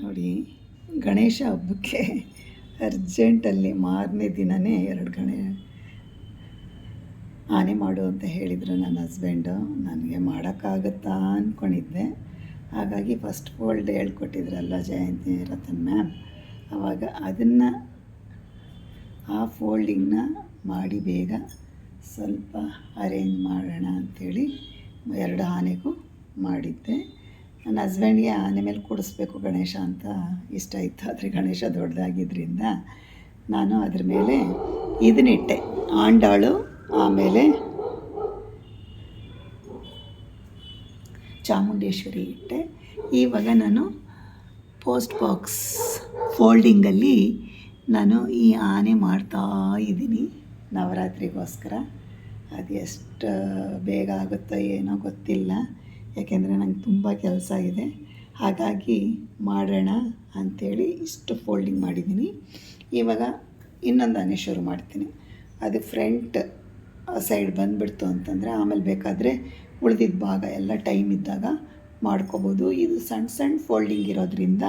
ನೋಡಿ, ಗಣೇಶ ಹಬ್ಬಕ್ಕೆ ಅರ್ಜೆಂಟಲ್ಲಿ ಮಾರನೇ ದಿನವೇ ಎರಡು ಗಣೇ ಆನೆ ಮಾಡು ಅಂತ ಹೇಳಿದರು ನನ್ನ ಹಸ್ಬೆಂಡು. ನನಗೆ ಮಾಡೋಕ್ಕಾಗುತ್ತಾ ಅಂದ್ಕೊಂಡಿದ್ದೆ ಹಾಗಾಗಿ ಫಸ್ಟ್ ಫೋಲ್ಡ್ ಹೇಳ್ಕೊಟ್ಟಿದ್ರಲ್ಲ ಜಯಂತಿ ರತನ್ ಮ್ಯಾಮ್ ಆವಾಗ ಅದನ್ನು ಆ ಫೋಲ್ಡಿಂಗ್ನ ಮಾಡಿ ಬೇಗ ಸ್ವಲ್ಪ ಅರೇಂಜ್ ಮಾಡೋಣ ಅಂಥೇಳಿ ಎರಡು ಆನೆಗೂ ಮಾಡಿದ್ದೆ. ನನ್ನ ಹಸ್ಬೆಂಡ್ಗೆ ಆನೆ ಮೇಲೆ ಕೂಡಿಸ್ಬೇಕು ಗಣೇಶ ಅಂತ ಇಷ್ಟ ಇತ್ತು. ಆದರೆ ಗಣೇಶ ದೊಡ್ಡದಾಗಿದ್ದರಿಂದ ನಾನು ಅದ್ರ ಮೇಲೆ ಇದನ್ನಿಟ್ಟೆ ಆಂಡಾಳು, ಆಮೇಲೆ ಚಾಮುಂಡೇಶ್ವರಿ ಇಟ್ಟೆ. ಇವಾಗ ನಾನು ಪೋಸ್ಟ್ ಬಾಕ್ಸ್ ಫೋಲ್ಡಿಂಗಲ್ಲಿ ನಾನು ಈ ಆನೆ ಮಾಡ್ತಾ ಇದ್ದೀನಿ ನವರಾತ್ರಿಗೋಸ್ಕರ. ಅದು ಎಷ್ಟು ಬೇಗ ಆಗುತ್ತೋ ಏನೋ ಗೊತ್ತಿಲ್ಲ. ಯಾಕೆಂದರೆ ನಂಗೆ ತುಂಬ ಕೆಲಸ ಇದೆ. ಹಾಗಾಗಿ ಮಾಡೋಣ ಅಂಥೇಳಿ ಇಷ್ಟು ಫೋಲ್ಡಿಂಗ್ ಮಾಡಿದ್ದೀನಿ. ಇವಾಗ ಇನ್ನೊಂದು ಶುರು ಮಾಡ್ತೀನಿ. ಅದು ಫ್ರಂಟ್ ಸೈಡ್ ಬಂದುಬಿಡ್ತು ಅಂತಂದರೆ ಆಮೇಲೆ ಬೇಕಾದರೆ ಉಳಿದಿದ್ದ ಭಾಗ ಎಲ್ಲ ಟೈಮ್ ಇದ್ದಾಗ ಮಾಡ್ಕೋಬೋದು. ಇದು ಸಣ್ಣ ಸಣ್ಣ ಫೋಲ್ಡಿಂಗ್ ಇರೋದ್ರಿಂದ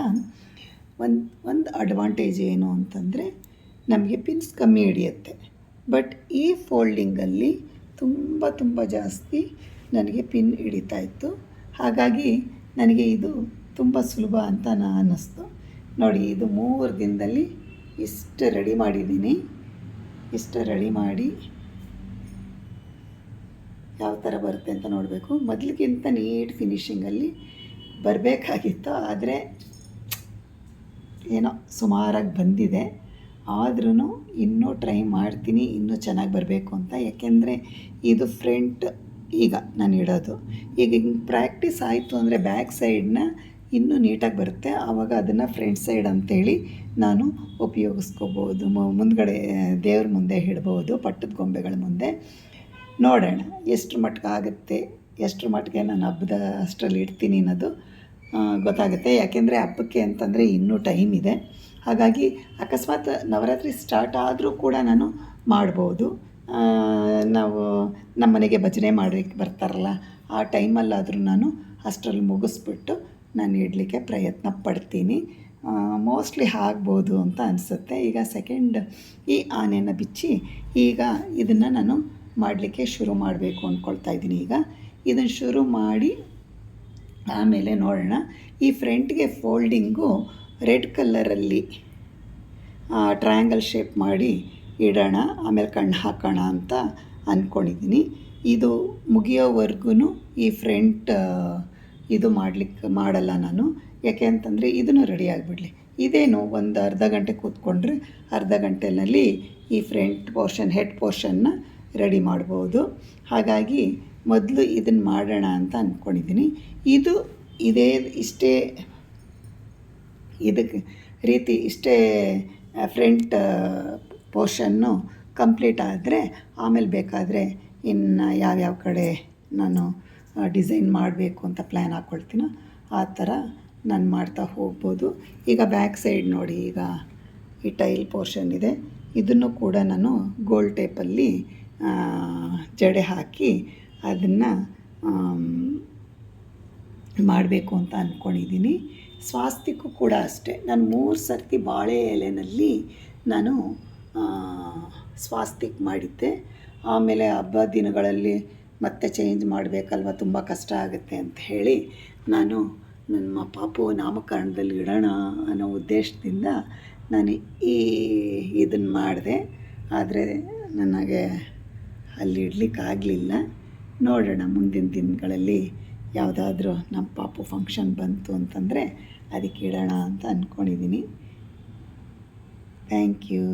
ಒಂದು ಒಂದು ಅಡ್ವಾಂಟೇಜ್ ಏನು ಅಂತಂದರೆ ನಮಗೆ ಪಿನ್ಸ್ ಕಮ್ಮಿ ಹಿಡಿಯುತ್ತೆ. ಬಟ್ ಈ ಫೋಲ್ಡಿಂಗಲ್ಲಿ ತುಂಬ ತುಂಬ ಜಾಸ್ತಿ ನನಗೆ ಪಿನ್ ಹಿಡಿತಾ ಇತ್ತು. ಹಾಗಾಗಿ ನನಗೆ ಇದು ತುಂಬ ಸುಲಭ ಅಂತ ನಾನು ಅನ್ನಿಸ್ತು ನೋಡಿ, ಇದು ಮೂರು ದಿನದಲ್ಲಿ ಇಷ್ಟು ರೆಡಿ ಮಾಡಿದ್ದೀನಿ. ಇಷ್ಟು ರೆಡಿ ಮಾಡಿ ಯಾವ ಥರ ಬರುತ್ತೆ ಅಂತ ನೋಡಬೇಕು. ಮೊದಲಿಗಿಂತ ನೀಟ್ ಫಿನಿಷಿಂಗಲ್ಲಿ ಬರಬೇಕಾಗಿತ್ತು. ಆದರೆ ಏನೋ ಸುಮಾರಾಗಿ ಬಂದಿದೆ. ಆದ್ರೂ ಇನ್ನೂ ಟ್ರೈ ಮಾಡ್ತೀನಿ. ಇನ್ನೂ ಚೆನ್ನಾಗಿ ಬರಬೇಕು ಅಂತ. ಯಾಕೆಂದರೆ ಇದು ಫ್ರಂಟ್ ಈಗ ನಾನು ಇಡೋದು ಈಗ ಹಿಂಗೆ ಪ್ರಾಕ್ಟೀಸ್ ಆಯಿತು ಅಂದರೆ ಬ್ಯಾಕ್ ಸೈಡನ್ನ ಇನ್ನೂ ನೀಟಾಗಿ ಬರುತ್ತೆ. ಆವಾಗ ಅದನ್ನು ಫ್ರಂಟ್ ಸೈಡ್ ಅಂತೇಳಿ ನಾನು ಉಪಯೋಗಿಸ್ಕೋಬೋದು. ಮುಂದ್ಗಡೆ ದೇವ್ರ ಮುಂದೆ ಇಡ್ಬೋದು ಪಟ್ಟದ ಗೊಂಬೆಗಳ ಮುಂದೆ. ನೋಡೋಣ ಎಷ್ಟು ಮಟ್ಟಿಗೆ ಆಗುತ್ತೆ ಎಷ್ಟು ಮಟ್ಟಿಗೆ ನಾನು ಹಬ್ಬದ ಅಷ್ಟರಲ್ಲಿ ಇಡ್ತೀನಿ ಅನ್ನೋದು ಗೊತ್ತಾಗುತ್ತೆ. ಯಾಕೆಂದರೆ ಹಬ್ಬಕ್ಕೆ ಅಂತಂದರೆ ಇನ್ನೂ ಟೈಮ್ ಇದೆ. ಹಾಗಾಗಿ ಅಕಸ್ಮಾತ್ ನವರಾತ್ರಿ ಸ್ಟಾರ್ಟ್ ಆದರೂ ಕೂಡ ನಾನು ಮಾಡ್ಬೋದು. ನಾವು ನಮ್ಮ ಮನೆಗೆ ಭಜನೆ ಮಾಡ್ಲಿಕ್ಕೆ ಬರ್ತಾರಲ್ಲ, ಆ ಟೈಮಲ್ಲಾದರೂ ನಾನು ಅಷ್ಟರಲ್ಲಿ ಮುಗಿಸ್ಬಿಟ್ಟು ನಾನು ಇಡಲಿಕ್ಕೆ ಪ್ರಯತ್ನ ಪಡ್ತೀನಿ. ಮೋಸ್ಟ್ಲಿ ಆಗ್ಬೋದು ಅಂತ ಅನಿಸುತ್ತೆ. ಈಗ ಸೆಕೆಂಡ್ ಈ ಆನೆಯನ್ನು ಬಿಚ್ಚಿ ಈಗ ಇದನ್ನು ನಾನು ಮಾಡಲಿಕ್ಕೆ ಶುರು ಮಾಡಬೇಕು ಅಂದ್ಕೊಳ್ತಾ ಇದ್ದೀನಿ ಈಗ. ಇದನ್ನು ಶುರು ಮಾಡಿ ಆಮೇಲೆ ನೋಡೋಣ. ಈ ಫ್ರಂಟ್ಗೆ ಫೋಲ್ಡಿಂಗು ರೆಡ್ ಕಲ್ಲರಲ್ಲಿ ಟ್ರಯಾಂಗಲ್ ಶೇಪ್ ಮಾಡಿ ಇಡೋಣ, ಆಮೇಲೆ ಕಣ್ಣು ಹಾಕೋಣ ಅಂತ ಅಂದ್ಕೊಂಡಿದ್ದೀನಿ ಇದು ಮುಗಿಯೋವರೆಗೂ ಈ ಫ್ರಂಟ್ ಇದು ಮಾಡಲಿಕ್ಕೆ ಮಾಡಲ್ಲ ನಾನು. ಯಾಕೆ ಅಂತಂದರೆ ಇದನ್ನು ರೆಡಿ ಆಗಿಬಿಡಲಿ. ಇದೇನು ಒಂದು ಅರ್ಧ ಗಂಟೆ ಕೂತ್ಕೊಂಡ್ರೆ ಅರ್ಧ ಗಂಟೆಯಲ್ಲಿ ಈ ಫ್ರಂಟ್ ಪೋರ್ಷನ್, ಹೆಡ್ ಪೋರ್ಷನ್ನ ರೆಡಿ ಮಾಡ್ಬೋದು. ಹಾಗಾಗಿ ಮೊದಲು ಇದನ್ನು ಮಾಡೋಣ ಅಂತ ಅಂದ್ಕೊಂಡಿದ್ದೀನಿ ಇದು ಇದೇ, ಇಷ್ಟೇ, ಇದಕ್ಕೆ ರೀತಿ ಇಷ್ಟೇ ಫ್ರಂಟ್ ಪೋರ್ಷನ್ನು ಕಂಪ್ಲೀಟ್ ಆದರೆ ಆಮೇಲೆ ಬೇಕಾದರೆ ಇನ್ನು ಯಾವ್ಯಾವ ಕಡೆ ನಾನು ಡಿಸೈನ್ ಮಾಡಬೇಕು ಅಂತ ಪ್ಲ್ಯಾನ್ ಹಾಕ್ಕೊಳ್ತೀನೋ ಆ ಥರ ನಾನು ಮಾಡ್ತಾ ಹೋಗ್ಬೋದು. ಈಗ ಬ್ಯಾಕ್ ಸೈಡ್ ನೋಡಿ, ಈಗ ಈ ಟೈಲ್ ಪೋರ್ಷನ್ ಇದೆ. ಇದನ್ನು ಕೂಡ ನಾನು ಗೋಲ್ಡ್ ಟೇಪಲ್ಲಿ ಜಡೆ ಹಾಕಿ ಅದನ್ನು ಮಾಡಬೇಕು ಅಂತ ಅಂದ್ಕೊಂಡಿದ್ದೀನಿ ಸ್ವಾಸ್ತಿಕು ಕೂಡ ಅಷ್ಟೇ. ನಾನು ಮೂರು ಸರ್ತಿ ಬಾಳೆ ಎಲೆಯಲ್ಲಿ ನಾನು ಸ್ವಾಸ್ತಿಕ್ ಮಾಡಿದ್ದೆ. ಆಮೇಲೆ ಹಬ್ಬ ದಿನಗಳಲ್ಲಿ ಮತ್ತೆ ಚೇಂಜ್ ಮಾಡಬೇಕಲ್ವ, ತುಂಬ ಕಷ್ಟ ಆಗುತ್ತೆ ಅಂತ ಹೇಳಿ ನಾನು ನಮ್ಮ ಪಾಪು ನಾಮಕರಣದಲ್ಲಿ ಇಡೋಣ ಅನ್ನೋ ಉದ್ದೇಶದಿಂದ ನಾನು ಈ ಇದನ್ನು ಮಾಡಿದೆ. ಆದರೆ ನನಗೆ ಅಲ್ಲಿ ಇಡಲಿಕ್ಕಾಗಲಿಲ್ಲ ನೋಡೋಣ ಮುಂದಿನ ದಿನಗಳಲ್ಲಿ ಯಾವುದಾದ್ರೂ ನಮ್ಮ ಪಾಪು ಫಂಕ್ಷನ್ ಬಂತು ಅಂತಂದರೆ ಅದಕ್ಕೆ ಇಡೋಣ ಅಂತ ಅಂದ್ಕೊಂಡಿದ್ದೀನಿ ಥ್ಯಾಂಕ್ ಯು